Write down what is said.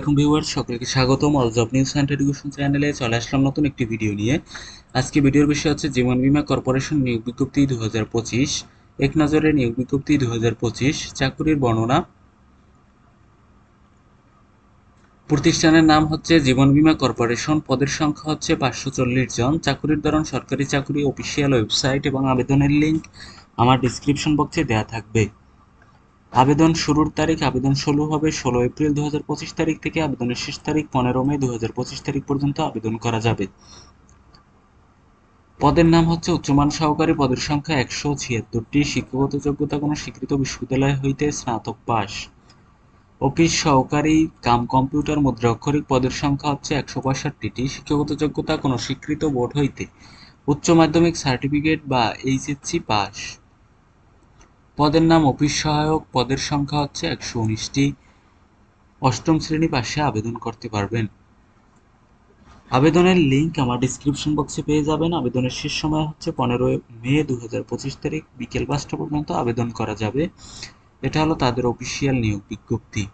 এখন ভিউয়ার সকলকে স্বাগতম। All job news and education চ্যানেলে চলে আসলাম নতুন একটি ভিডিও নিয়ে। আজকে ভিডিওর বিষয় হচ্ছে জীবন বিমা কর্পোরেশন নিয়োগ বিজ্ঞপ্তি দু এক নজরে নিয়োগ বিজ্ঞপ্তি দু হাজার পঁচিশ, চাকুরির বর্ণনা। প্রতিষ্ঠানের নাম হচ্ছে জীবন বিমা কর্পোরেশন, পদের সংখ্যা হচ্ছে পাঁচশো চল্লিশ জন। চাকুরির ধরন সরকারি চাকুরি, অফিসিয়াল ওয়েবসাইট এবং আবেদনের লিঙ্ক আমার ডিসক্রিপশন বক্সে দেওয়া থাকবে। আবেদন শুরুর তারিখ আবেদন শুরু হবে ষোলো এপ্রিল দু হাজার পঁচিশ তারিখ থেকে, আবেদনের শেষ তারিখ পনেরো মে দু হাজার পঁচিশ তারিখ পর্যন্ত আবেদন করা যাবে। পদের নাম হচ্ছে উচ্চমান সহকারী, পদের সংখ্যা একশো ছিয়াত্তরটি। শিক্ষাগত যোগ্যতা কোনো স্বীকৃত বিশ্ববিদ্যালয় হইতে স্নাতক পাস। অফিস সহকারী, কাম কম্পিউটার, মুদ্রাক্ষরিক পদের সংখ্যা হচ্ছে একশো পঁয়ষট্টিটি। শিক্ষাগত যোগ্যতা কোনো স্বীকৃত বোর্ড হইতে উচ্চ মাধ্যমিক সার্টিফিকেট বা এইচএসসি পাস। পদের নাম অফিস সহায়ক, পদের সংখ্যা হচ্ছে একশো উনিশটি। অষ্টম শ্রেণি পাশে আবেদন করতে পারবেন। আবেদনের লিঙ্ক আমার ডিসক্রিপশন বক্সে পেয়ে যাবেন। আবেদনের শেষ সময় হচ্ছে পনেরো মে দু হাজার পঁচিশ তারিখ, বিকেল পাঁচটা পর্যন্ত আবেদন করা যাবে। এটা হলো তাদের অফিসিয়াল নিয়োগ বিজ্ঞপ্তি।